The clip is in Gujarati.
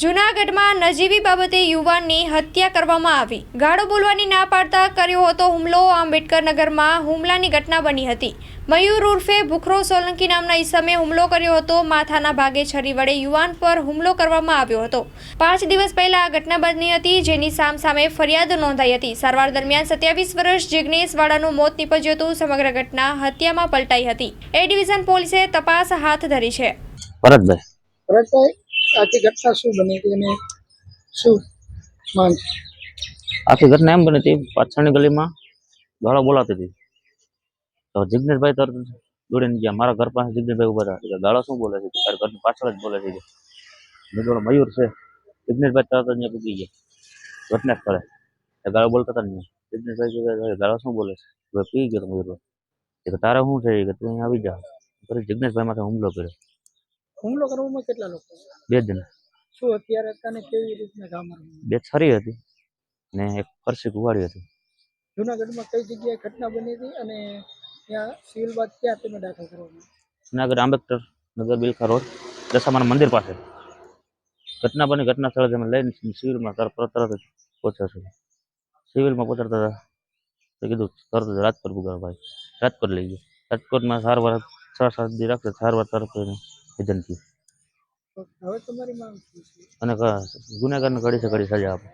જૂનાગઢમાં નજીવી બાબતે યુવાનની હત્યા કરવામાં આવી. ગાળો બોલવાની ના પાડતા કર્યો હતો હુમલો. આંબેડકર નગરમાં હુમલાની ઘટના બની હતી. મયુર ઉર્ફે ભુખરો સોલંકી નામના ઈસમે હુમલો કર્યો હતો. માથાના ભાગે છરી વડે યુવાન પર હુમલો કરવામાં આવ્યો હતો. પાંચ દિવસ પહેલા આ ઘટના બની હતી જેની સામસામે ફરિયાદ નોંધાઈ હતી. સારવાર દરમિયાન સત્યાવીસ વર્ષ જિગ્નેશ વાળાનું મોત નીપજ્યું હતું. સમગ્ર ઘટના હત્યામાં પલટાઈ હતી. એ ડિવિઝન પોલીસે તપાસ હાથ ધરી છે. ભરતભાઈ. ભરતભાઈ આખી ઘટના શું બની હતી અને શું માંગ? આખી ઘટના એમ બની હતી પાછળની ગલીમાં ગાળો બોલાતી હતી. તો જિગ્નેશભાઈ તરત દોડીને ગયા. મારા ઘર પાસે જિગ્નેશભાઈ ઊભા હતા. ગાળો શું બોલે છે? તારા ઘરની પાછળ જ બોલે છે મેં જોડે મયુર છે. જિગ્નેશભાઈ તરત અહીંયા પૂકી ગયા. ઘટના સ્થળે. ગાળો બોલતા હતા ને જિગ્નેશભાઈ કહે કે, ગાળો શું બોલે છે? પી ગયો મયુર તારે શું છે? કે તું અહીંયા આવી જા. પછી જિગ્નેશભાઈ માથે હુમલો કર્યો. હુમલો કરવામાં કેટલા લોકો બે જણા. શું હથિયાર હતા ને કેવી રીતના કામ આવ્યું બે છરી હતી ને એક પરસી કુવાડી હતી. જુનાગઢમાં કઈ જગ્યાએ ઘટના બની હતી અને ત્યાં સિવિલ બાદ ક્યાં તમે દાખલ કરવામાં જુનાગઢ આંબેડકર નગર બિલખા રોડ દશામાના મંદિર પાસે. ઘટના બની ઘટના સ્થળે અમે લઈને સિવિલમાં તરત જ પહોંચ્યા છે. સિવિલમાં પહોંચાડતા હતા. તો કીધું તરત રાજકોટ પુગાડો ભાઈ રાજકોટ લઈ ગયો. રાજકોટમાં સારવાર છ સાત દી રાખશે સારવાર તરત તો હવે તમારી માંગ શું છે? અને ગુનેગારને છે ઘડી સજા આપે.